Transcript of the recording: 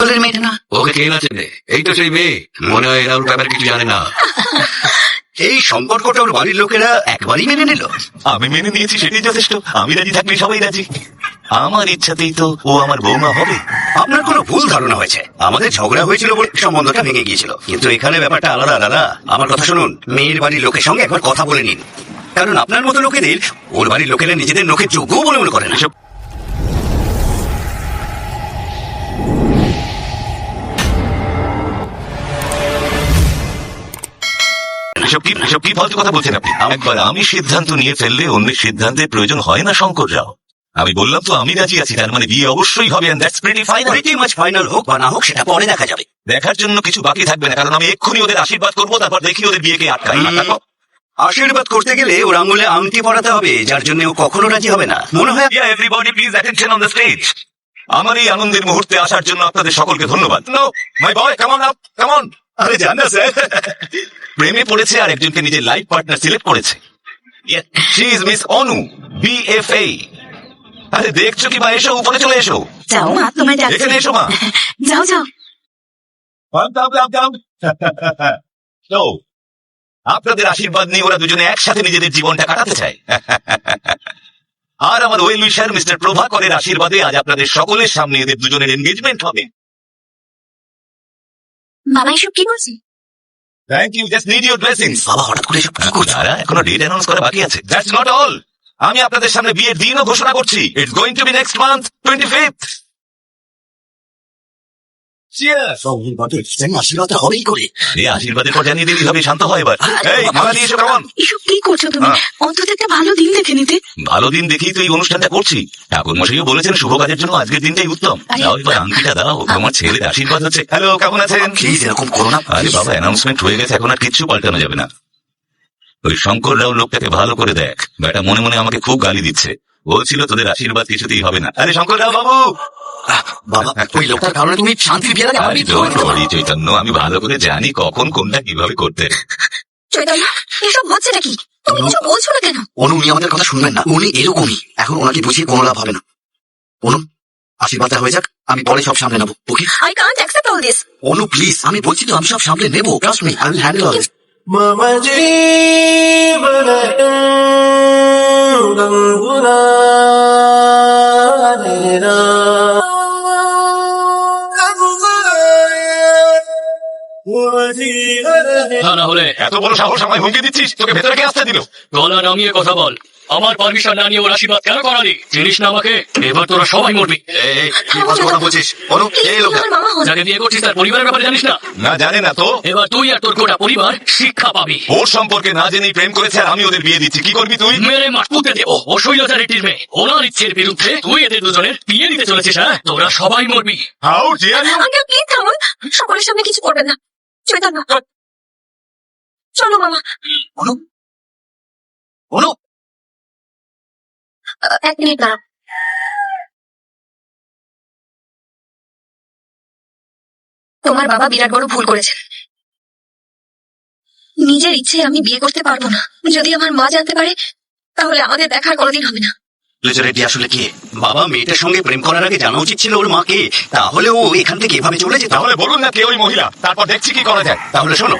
মেয়েটা না ওকে না চেনে? এই তো সেই মেয়ে। মনে হয় এরা ওর ব্যাপারে কিছু জানে না। এই সম্পর্কটা ওর বাড়ির লোকেরা একবারই মেনে নিল। আমি মেনে নিয়েছি সেটাই যথেষ্ট। আমি রাজি থাকলে সবাই রাজি। আমার ইচ্ছাতেই তো ও আমার বৌমা হবে। আপনার কোনো ভুল ধারণা হয়েছে। আমাদের ঝগড়া হয়েছিল বলে সম্বন্ধটা ভেঙে গিয়েছিল। কিন্তু এখানে ব্যাপারটা আলাদা আলাদা। আমার কথা শুনুন। মেয়ের বাড়ির লোকের সঙ্গে একবার কথা বলে নিন। কারণ আপনার মতো লোকেদের ওর বাড়ির লোকেরা নিজেদের নখের যোগ্য বলে মনে করেন এসব এসব কি এসব কি ফালতু কথা বলছেন আপনি একবার আমি সিদ্ধান্ত নিয়ে ফেললে অন্যের সিদ্ধান্তের প্রয়োজন হয় না শঙ্কর রাও আমি বললাম তো আমি রাজি আছি তার মানে বিয়ে অবশ্যই হবে and that's pretty final. Pretty much final হোক বা না হোক সেটা পরে দেখা যাবে দেখার জন্য কিছু বাকি থাকবে না কারণ আমি এক্ষুনি ওদের আশীর্বাদ করব তারপর দেখি ওদের বিয়েকে আটকাই। আটকাবো? আশীর্বাদ করতে গেলে ওর আঙুলে আংটি পড়াতে হবে যার জন্য ও কখনো রাজি হবে না মনে হয় everybody please attention on the stage. আমার এই আনন্দের মুহূর্তে আসার জন্য আপনাদের সকলকে ধন্যবাদ নো মাই বয় কেমন আপ কেমন আরে জান স্যার প্রেমে পড়েছে আর একজনকে নিজের লাইফ পার্টনার সিলেক্ট করেছে। She is miss Anu BFA আরে দেখছ কি বা? এসো উপরে চলে এসো। যাও মা তোমায় এখানে এসো মা। যাও যাও। তো আপনাদের আশীর্বাদ নিয়ে ওরা দুজনে একসাথে নিজেদের জীবনটা কাটাতে চায়। আর আমার ওয়েল উইশার মিস্টার প্রভাকরের আশীর্বাদে আজ আপনাদের সকলের সামনে এদের দুজনের এনগেজমেন্ট হবে। বাবা এসব কি বলছি? Thank you just need your blessings বাবা হঠাৎ করে এসব কি করছে? তারা এখনও ডেট অ্যানাউন্স করা বাকি আছে। দ্যাটস নট অল আমি আপনাদের সামনে বিয়ের দিনও ঘোষণা করছি। It's going to be next month twenty fifth আশীর্বাদ হবেই করে? এই আশীর্বাদের পর জানিয়ে দিলেই হবে শান্ত হয় এবার। এই মালা দিয়ে এসো কেমন? এসব কি করছ তুমি। অন্তত একটা ভালো দিন দেখে নিতে। ভালো দিন দেখেই তো এই অনুষ্ঠানটা করছি। ঠাকুর মশাইও বলেছেন শুভ কাজের জন্য আজকের দিনটাই উত্তম। দাও এবার আংটিটা দাও তোমার ছেলের আশীর্বাদ হচ্ছে। হ্যালো কেমন আছেন? প্লিজ এরকম করো না? আরে বাবা অ্যানাউন্সমেন্ট হয়ে গেছে এখন আর কিচ্ছু পাল্টানো যাবে না। ওই শঙ্কর রাও লোকটাকে ভালো করে দেখ। বেটা মনে মনে আমাকে খুব গালি দিচ্ছে। বলছিল তোদের আশীর্বাদ কিছুতেই হবে না। আরে শঙ্কর বাবু! কারণে তুমি আমি ভালো করে জানি কখন কোনটা কীভাবে করতে। আমাদের কথা শুনবেন না। উনি এরকমই। এখন ওনাকে বুঝিয়ে কোনো লাভ হবে না। অনু আশীর্বাদটা হয়ে যাক আমি পরে সব সামলে নেব ওকে? অনু প্লিজ আমি বলছি তো আমি সব সামলে নেব হ্যান্ডেল না হলে এত বড় সাহস আমায় হুমকি দিচ্ছিস? তোকে ভেতরে কে আসতে দিল? গলা রঙিয়ে কথা বল। আমার পারমিশন না নিয়ে ওর আশীর্বাদ কেন করালি? চিনিস না আমাকে? এবার তোরা সবাই মরবি। এই, এই, কথা বলছিস? এই লোকটা? যাকে বিয়ে করছিস তার পরিবারের ব্যাপারে জানিস না? না জানে না তো। এবার তুই আর তোর গোটা পরিবার শিক্ষা পাবি। ওর সম্পর্কে না জেনেই প্রেম করেছে আর আমি ওদের বিয়ে দিচ্ছি। কি করবি তুই? মেরে মাটকুতে দেবো ও শৈলচারিটির মেয়ে। ওনার ইচ্ছের বিরুদ্ধে তুই এদের দুজনের বিয়ে দিতে চলেছিস হ্যাঁ? তোরা সবাই মরবি। How dare you uncle please থামুন? সকলের সামনে কিছু করবেন না। চৈতন্য চলো মামা। অনু অনু আহ, তোমার বাবা বিরাট বড় ভুল করেছেন নিজের ইচ্ছে আমি বিয়ে করতে পারব না। যদি আমার মা জানতে পারে, তাহলে আমাদের দেখার কোনোদিন হবে না। আসলে কে? বাবা মেয়েটার সঙ্গে প্রেম জানা উচিত ছিল ওর মাকে। তাহলে ও এখান থেকে এভাবে চলে তাহলে বলুন না কে ওই মহিলা? তারপর দেখছি কি করা যায়। তাহলে শোনো।